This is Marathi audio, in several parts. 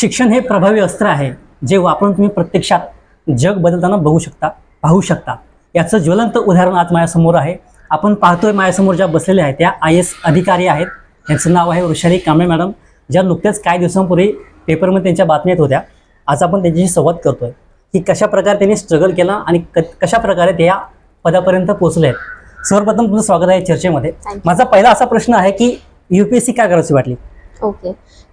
शिक्षण हे प्रभावी अस्त्र आहे जे वापरून तुम्ही प्रत्यक्षात जग बदलताना बघू शकता पाहू शकता. याचं ज्वलंत उदाहरण आज माझ्यासमोर आहे. आपण पाहतोय माझ्यासमोर ज्या बसलेल्या आहेत त्या आय एस अधिकारी आहेत. यांचं नाव आहे वृषाली कांबळे मॅडम. ज्या नुकत्याच काही दिवसांपूर्वी पेपरमध्ये त्यांच्या बातम्या येत होत्या. आज आपण त्यांच्याशी संवाद करतोय. की कशा प्रकारे त्यांनी स्ट्रगल केला आणि क कशा प्रकारे ते या पदापर्यंत पोहोचले आहेत सर्वप्रथम तुमचं स्वागत आहे चर्चेमध्ये. माझा पहिला असा प्रश्न आहे की युपीएससी काय करायची वाटली? ओके.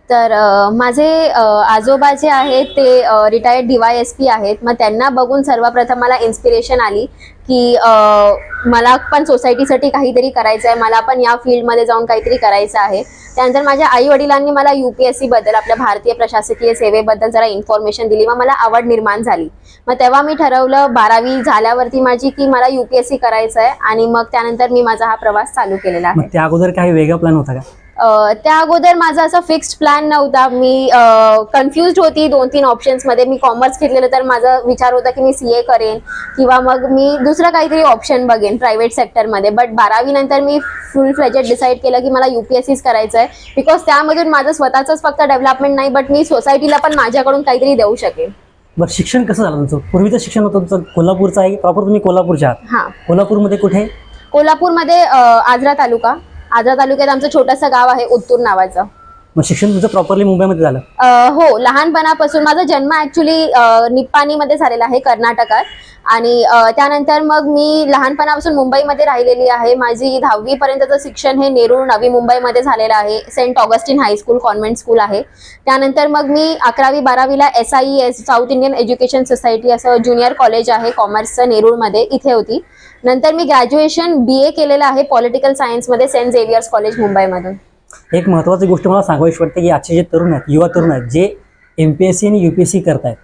तर माझे आजोबा जे आहेत ते retired D Y S P आहेत. मग त्यांना बघून सर्वप्रथम मला इन्स्पिरेशन आली की मला पण सोसायटीसाठी काहीतरी करायचं आहे मला पण या फील्डमध्ये जाऊन काहीतरी करायचं आहे. त्यानंतर माझ्या आई वडिलांनी मला यू पी एस सीबद्दल आपल्या भारतीय प्रशासकीय सेवेबद्दल जरा इन्फॉर्मेशन दिली. मग मला आवड निर्माण झाली. मग तेव्हा मी ठरवलं बारावी झाल्यावरती माझी की मला यू पी एस सी करायचं आहे आणि मग त्यानंतर मी माझा हा प्रवास चालू केलेला आहे. त्या अगोदर काही वेगळा प्लॅन होता का? त्या अगोदर माझा असा फिक्स्ड प्लॅन नव्हता. मी कन्फ्युज होती दोन तीन ऑप्शन्समध्ये. मी कॉमर्स घेतलेलं तर माझा विचार होता की मी सी ए करेन किंवा मग मी दुसरं काहीतरी ऑप्शन बघेन प्रायव्हेट सेक्टरमध्ये बट बारावी नंतर मी फुल फ्लेजेड डिसाईड केलं की मला युपीएससीच करायचं आहे. बिकॉज त्यामधून माझं स्वतःचंच फक्त डेव्हलपमेंट नाही बट मी सोसायटीला पण माझ्याकडून काहीतरी देऊ शकेन. बरं शिक्षण कसं झालं तुमचं? पूर्वीचं शिक्षण होतं तुमचं कोल्हापूरचं आहे. प्रॉपर तुम्ही कोल्हापूरच्या आहात. हां. कोल्हापूरमध्ये कुठे? कोल्हापूरमध्ये आजरा तालुका. आजरा तालुक्यात आमचं छोटंसं गाव आहे उत्तूर नावाचं. मग शिक्षण तुझं प्रॉपरली मुंबईमध्ये झालं. अ, हो लहानपणापासून माझा जन्म ऍक्च्युली निप्पाणीमध्ये झालेला आहे कर्नाटकात. आणि अ, त्यानंतर मग मी लहानपणापासून मुंबईमध्ये राहिलेली आहे. माझी दहावी पर्यंतचं शिक्षण हे नेरूळ नवी मुंबईमध्ये झालेलं आहे. Saint Augustine high school convent school आहे. त्यानंतर मग मी अकरावी बारावीला S I S south Indian education society असं ज्युनियर कॉलेज आहे कॉमर्सचं नेरूळमध्ये. इथे होती. नंतर मी ग्रॅज्युएशन बी ए केलेलं आहे पॉलिटिकल सायन्समध्ये सेंट झेवियर्स कॉलेज मुंबईमधून. एक महत्त्वाची गोष्ट मला सांगावीशी वाटते की आजचे जे तरुण आहेत युवा तरुण आहेत जे एम पी एस सी आणि यू पी एस सी करतायत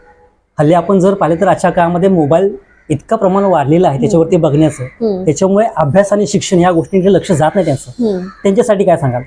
हल्ली आपण जर पाहिले तर आजच्या काळामध्ये मोबाईल इतकं प्रमाण वाढलेलं आहे त्याच्यावरती बघण्याचं. त्याच्यामुळे अभ्यास आणि शिक्षण या गोष्टींकडे लक्ष जात नाही त्यांचं. त्यांच्यासाठी काय सांगाल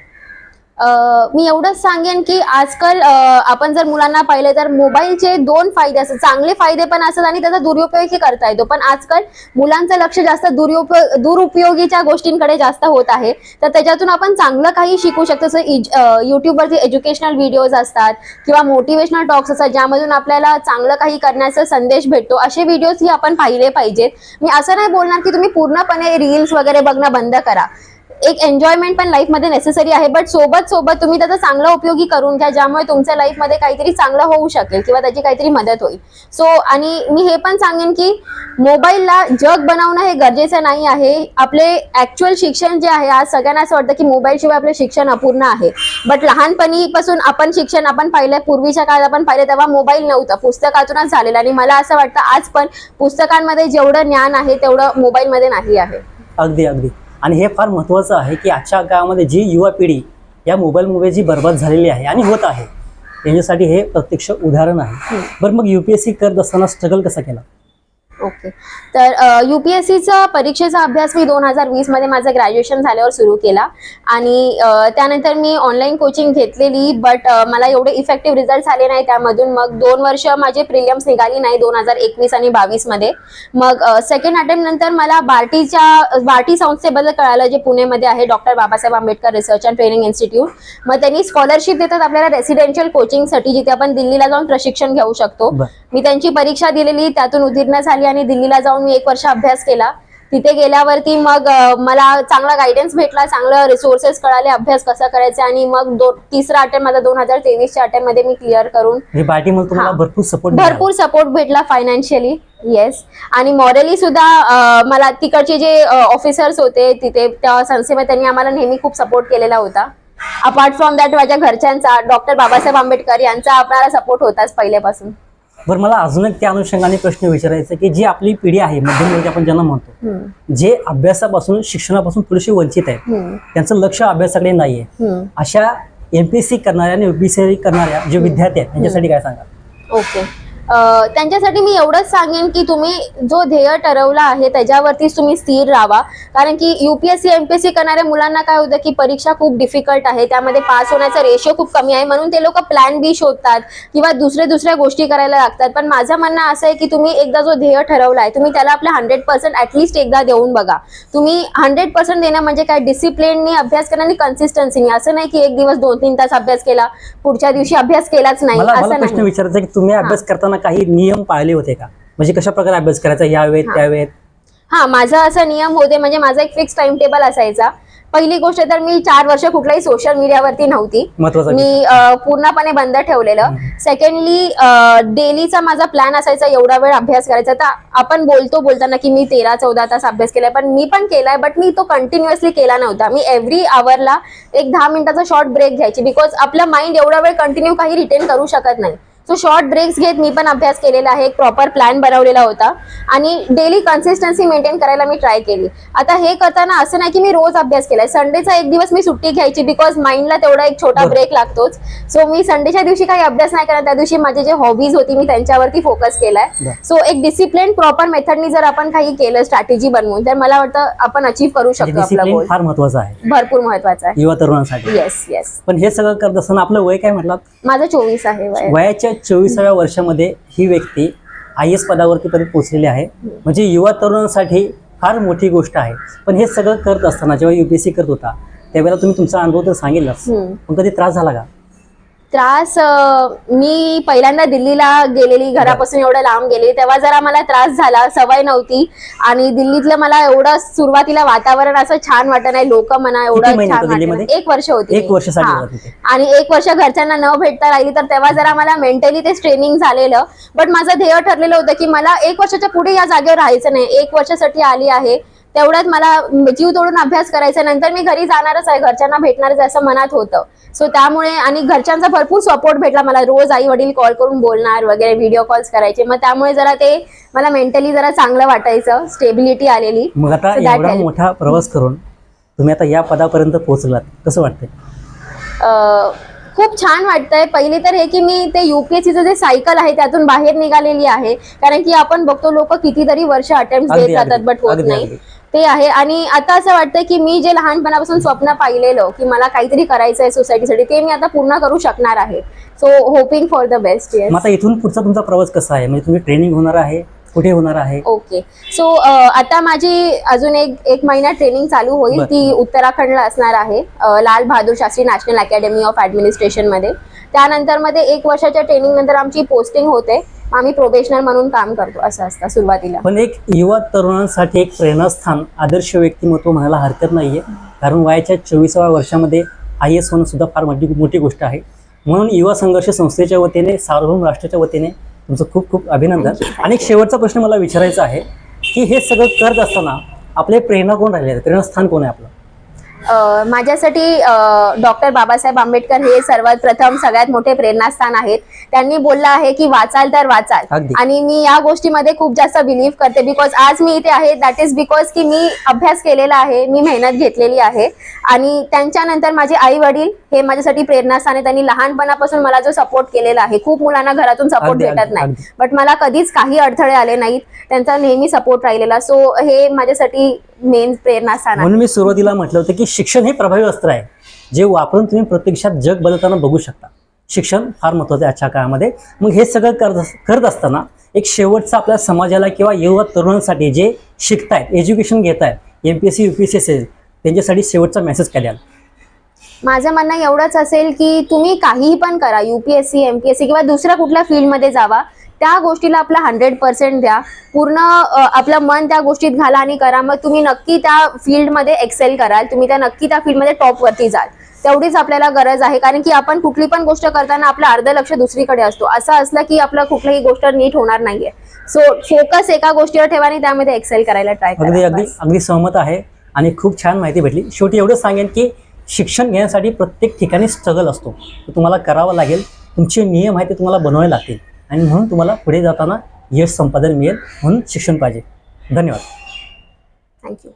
मी एवढंच सांगेन की आजकाल आपण जर मुलांना पाहिले तर मोबाईलचे दोन फायदे असतात. चांगले फायदे पण असतात आणि त्याचा दुरुपयोगही करता येतो. पण आजकाल मुलांचं लक्ष जास्त दुरुपयोग दुरुपयोगीच्या गोष्टींकडे जास्त होत आहे. तर त्याच्यातून आपण चांगलं काही शिकू शकतो. जसं इज- अ, युट्यूबवरती एज्युकेशनल व्हिडिओज असतात किंवा मोटिवेशनल टॉक्स असतात ज्यामधून आपल्याला चांगलं काही करण्याचा संदेश भेटतो असे व्हिडिओजही आपण पाहिले पाहिजेत. मी असं नाही बोलणार की तुम्ही पूर्णपणे रील्स वगैरे बघणं बंद करा. एक एन्जॉयमेंट पण लाईफमध्ये नेसेसरी आहे. बट सोबत सोबत तुम्ही त्याचा चांगला उपयोगी करून घ्या ज्यामुळे तुमच्या लाईफमध्ये काहीतरी चांगलं होऊ शकेल किंवा त्याची काहीतरी मदत होईल. सो आणि मी हे पण सांगेन की मोबाईलला जग बनवणं हे गरजेचं नाही आहे. आपले ऍक्च्युअल शिक्षण जे आहे आज सगळ्यांना असं वाटतं की मोबाईलशिवाय आपलं शिक्षण अपूर्ण आहे. बट लहानपणीपासून आपण शिक्षण आपण पाहिलं पूर्वीच्या काळात आपण पाहिलं तेव्हा मोबाईल नव्हता. पुस्तकातूनच झालेलं आणि मला असं वाटतं आज पण पुस्तकांमध्ये जेवढं ज्ञान आहे तेवढं मोबाईलमध्ये नाही आहे. अगदी अगदी. आणि हे फार महत्त्वाचं आहे की आजच्या काळामध्ये जी युवा पिढी या मोबाईलमुळे जी बरबाद झालेली आहे आणि होत आहे त्यांच्यासाठी हे प्रत्यक्ष उदाहरण आहे. बरं मग युपीएससी करत असताना स्ट्रगल कसा केला? ओके तर युपीएससीचा परीक्षेचा अभ्यास मी दोन हजार वीसमध्ये माझं ग्रॅज्युएशन झाल्यावर सुरू केला. आणि त्यानंतर मी ऑनलाईन कोचिंग घेतलेली बट मला एवढे इफेक्टिव्ह रिझल्ट आले नाही त्यामधून. मग दोन वर्ष माझे प्रिलियम्स निघाली नाही दोन हजार एकवीस आणि बावीसमध्ये मग सेकंड अटेम्प्ट नंतर मला बार्टीच्या बार्टी संस्थेबद्दल कळालं जे पुणेमध्ये आहे doctor Babasaheb Ambedkar research and training institute मग त्यांनी स्कॉलरशिप देतात आपल्याला रेसिडेन्शियल कोचिंगसाठी जिथे आपण दिल्लीला जाऊन प्रशिक्षण घेऊ शकतो. मी त्यांची परीक्षा दिलेली त्यातून उत्तीर्ण झाली आणि दिल्लीला जाऊन मी एक वर्ष अभ्यास केला. तिथे गेल्यावरती मग मला चांगला गायडन्स भेटला चांगलं रिसोर्सेस कळाले अभ्यास कसा करायचा आणि मग तिसरा अटेम्प्ट माझा दोन हजार तेवीसच्या अटेम्प्टमध्ये मी क्लिअर करून. भरपूर सपोर्ट भरपूर सपोर्ट भेटला फायनान्शियली येस आणि मॉरली सुद्धा मला तिकडचे जे ऑफिसर्स होते तिथे त्या संस्थेमध्ये त्यांनी आम्हाला नेहमी खूप सपोर्ट केलेला होता. अपार्ट फ्रॉम दॅट माझ्या घरच्यांचा डॉक्टर बाबासाहेब आंबेडकर यांचा आपल्याला सपोर्ट होताच पहिल्यापासून. बरं मला अजून एक त्या अनुषंगाने प्रश्न विचारायचा की जी आपली पिढी आहे मध्यमवर्गीय आपण ज्यांना म्हणतो जे अभ्यासापासून शिक्षणापासून थोडेसे वंचित आहेत हम्म, त्यांचं लक्ष अभ्यासाकडे नाहीये. अशा एमपीएससी करणाऱ्या आणि युपीएससी करणाऱ्या जे विद्यार्थी आहेत त्यांच्यासाठी काय सांगा ओके. त्यांच्यासाठी मी एवढंच सांगेन की तुम्ही जो ध्येय ठरवला आहे त्याच्यावरतीच तुम्ही स्थिर राहा कारण की युपीएससी एमपीएससी करणाऱ्या मुलांना काय होतं की परीक्षा खूप डिफिकल्ट आहे. त्यामध्ये पास होण्याचा रेशो खूप कमी आहे. म्हणून ते लोक प्लॅन बी शोधतात किंवा दुसऱ्या दुसऱ्या गोष्टी करायला लागतात. पण माझं म्हणणं असं आहे की तुम्ही एकदा जो ध्येय ठरवला आहे तुम्ही त्याला आपल्या हंड्रेड पर्सेंट ऍटलिस्ट एकदा देऊन बघा. तुम्ही हंड्रेड पर्सेंट देणं म्हणजे काय? डिसिप्लिननी अभ्यास करणं आणि कन्सिस्टन्सीनी असं नाही की एक दिवस दोन तीन तास अभ्यास केला पुढच्या दिवशी अभ्यास केलाच नाही. असं नाही. विचारायचा आहे की तुम्ही अभ्यास करताना काही नियम पाळले होते का? म्हणजे कशा प्रकारे अभ्यास करायचा? या वेळेत त्या वेळेत हा माझा असा नियम होते म्हणजे माझा एक फिक्स टाइम टेबल असायचा. पहिली गोष्ट तर मी चार वर्ष कुठल्याही सोशल मीडियावरती नव्हती. मी पूर्णपणे बंद ठेवलेलं. सेकंडली डेलीचा माझा प्लॅन असायचा एवढा वेळ अभ्यास करायचा. तर आपण बोलतो बोलताना की मी तेरा चौदा तास अभ्यास केलाय पण मी पण केलाय बट मी तो कंटिन्युअसली केला नव्हता. मी एव्हरी आवरला एक दहा मिनिटाचा शॉर्ट ब्रेक घ्यायची बिकॉज आपलं माइंड एवढा वेळ कंटिन्यू काही रिटेन करू शकत नाही. सो शॉर्ट ब्रेक्स घेत मी पण अभ्यास केलेला आहे. एक प्रॉपर प्लॅन बनवलेला होता. आणि डेली कन्सिस्टन्सी मेंटेन करायला मी ट्राय केली. आता हे करताना असं नाही की मी रोज अभ्यास केलाय. संडेचा एक दिवस मी सुट्टी घ्यायची बिकॉज माइंडला तेवढा एक छोटा. ब्रेक लागतोच. सो मी संडेच्या दिवशी काही अभ्यास नाही करत. त्या दिवशी माझे जे हॉबीज होती मी त्यांच्यावरती फोकस केलाय. सो एक डिसिप्लिन प्रॉपर मेथडनी जर आपण काही केलं स्ट्रॅटेजी बनवून तर मला वाटतं आपण अचीव्ह करू शकतो आपला गोल म्हणजे फार महत्त्वाचा आहे. भरपूर महत्त्वाचा आहे. युवा तरुणांसाठी. येस येस पण हे सगळं करत असताना आपलं वय काय म्हटलं माझं चोवीस आहे वय. वयाच्या चोवीसाव्या वर्षामध्ये ही व्यक्ती आय एस पदावरती पर्यंत पोहोचलेली आहे. म्हणजे युवा तरुणांसाठी फार मोठी गोष्ट आहे. पण हे सगळं करत असताना जेव्हा युपीएससी करत होता त्यावेळेला तुम्ही तुमचा अनुभव तर सांगितलाच. पण कधी त्रास झाला का? त्रास मी पहिल्यांदा दिल्लीला गेलेली घरापासून एवढं लांब गेले तेव्हा जरा मला त्रास झाला सवय नव्हती. आणि दिल्लीतलं मला एवढं सुरुवातीला वातावरण असं छान वाटत नाही लोक म्हणा एवढं छान वाटत. एक वर्ष होती एक हा. तिथे. आणि एक वर्ष घरच्यांना न भेटता राहिली तर तेव्हा जरा मला मेंटली ते स्ट्रेनिंग झालेलं. बट माझं ध्येय ठरलेलं होतं की मला एक वर्षाच्या पुढे या जागेवर राहायचं नाही. एक वर्षासाठी आली आहे. तेवढ्यात मला जीव तोडून अभ्यास करायचा नंतर मी घरी जाणारच आहे घरच्यांना भेटणारच असं मनात होतं. सो त्यामुळे आणि घरच्यांचा भरपूर सपोर्ट भेटला मला. रोज आई वडील कॉल करून बोलणार वगैरे व्हिडिओ कॉल्स करायचे. मग त्यामुळे जरा ते मला मेंटली जरा चांगलं वाटायचं. स्टेबिलिटी आलेली. मग आता So that एवढा helped. मोठा प्रवास करून तुम्ही आता या पदापर्यंत पोहोचलात. कसं वाटतंय? अं, खूप छान वाटतंय. पहिली तर हे की मी ते युपीएससीचं जे सायकल आहे त्यातून बाहेर निघालेली आहे. कारण की आपण बघतो लोक कितीतरी वर्ष अटेम्प्ट देत जातात अगदी, बट होत अगदी, नाही. अगदी. ते आहे. आणि आता असं वाटतंय की मी जे लहानपणापासून स्वप्न पाहिलेलं की मला काहीतरी करायचं आहे सोसायटीसाठी ते मी आता पूर्ण करू शकणार आहे. So hoping for the best मग आता इथून पुढचा तुमचा प्रवास कसा आहे? म्हणजे तुम्ही ट्रेनिंग होणार आहे कुठे होणार आहे? ओके सो आता माझी अजून एक एक महिना ट्रेनिंग चालू होईल. ती उत्तराखंडला असणार आहे. Lal Bahadur Shastri national academy of ऍडमिनिस्ट्रेशनमध्ये. त्यानंतरमध्ये एक वर्षाच्या ट्रेनिंग नंतर आमची पोस्टिंग होते. आम्ही प्रोफेशनल म्हणून काम करतो असं असतं सुरुवातीला. पण एक युवा तरुणांसाठी एक प्रेरणास्थान आदर्श व्यक्तिमत्व म्हणायला हरकत नाहीये. कारण वयाच्या चोवीसाव्या वर्षामध्ये आय एस होणं सुद्धा फार मोठी मोठी गोष्ट आहे. म्हणून युवा संघर्ष संस्थेच्या वतीने सार्वभौम राष्ट्राच्या वतीने तुमचं खूप खूप अभिनंदन. आणि एक शेवटचा प्रश्न मला विचारायचा आहे की हे सगळं करत असताना आपले प्रेरणा कोण राहिले प्रेरणास्थान कोण आहे आपलं? माझ्यासाठी डॉक्टर बाबासाहेब आंबेडकर हे सर्वात प्रथम सगळ्यात मोठे प्रेरणास्थान आहेत. त्यांनी बोललं आहे की वाचाल तर वाचाल. आणि मी या गोष्टीमध्ये खूप जास्त बिलीव्ह करते बिकॉज आज मी इथे आहे. दॅट इज बिकॉज की मी अभ्यास केलेला आहे. मी मेहनत घेतलेली आहे. आणि त्यांच्यानंतर माझे आई वडील हे माझ्यासाठी प्रेरणास्थान आहे त्यांनी लहानपणापासून मला जो सपोर्ट केलेला आहे. खूप मुलांना घरातून सपोर्ट भेटत नाही. बट मला कधीच काही अडथळे आले नाहीत. त्यांचा नेहमी सपोर्ट राहिलेला. सो हे माझ्यासाठी मेन आहे. म्हणून मी सुरुवातीला म्हटलं होतं की शिक्षण हे प्रभावी अस्त्र आहे. जे वापरून तुम्ही प्रत्यक्षात जग बदलताना बघू शकता. शिक्षण फार महत्त्वाचं आहे आजच्या काळामध्ये. मग हे सगळं करत करत असताना एक शेवटचा आपल्या समाजाला किंवा युवा तरुणांसाठी जे शिकतायत एज्युकेशन घेत आहेत M P S C U P S C असेल त्यांच्यासाठी शेवटचा मेसेज काय द्याल? माझं म्हणणं एवढंच असेल की तुम्ही काहीही पण करा युपीएससी एमपीएससी किंवा दुसऱ्या कुठल्या फील्डमध्ये जावा त्या गोष्टीला आपला हंड्रेड पर्सेंट द्या. पूर्ण आपलं मन त्या गोष्टीत घाला आणि करा. मग तुम्ही नक्की त्या फील्डमध्ये एक्सेल कराल. तुम्ही त्या नक्की त्या फील्डमध्ये टॉपवरती जाल. तेवढीच आपल्याला गरज आहे. कारण की आपण कुठली पण गोष्ट करताना आपलं अर्ध लक्ष दुसरीकडे असतो. असं असलं की आपलं कुठलीही गोष्ट नीट होणार नाहीये. सो फोकस एका गोष्टीवर ठेवा आणि त्यामध्ये एक्सेल करायला ट्राय अगदी अगदी. अगदी सहमत आहे. आणि खूप छान माहिती भेटली. शेवटी एवढंच सांगेन की शिक्षण घेण्यासाठी प्रत्येक ठिकाणी स्ट्रगल असतो. तुम्हाला करावा लागेल. तुमचे नियम आहेत ते तुम्हाला बनवावे लागतील. आणि म्हणून तुम्हाला पुढे जाताना यश संपादन मिळेल म्हणून शिक्षण पाहिजे. धन्यवाद. थँक्यू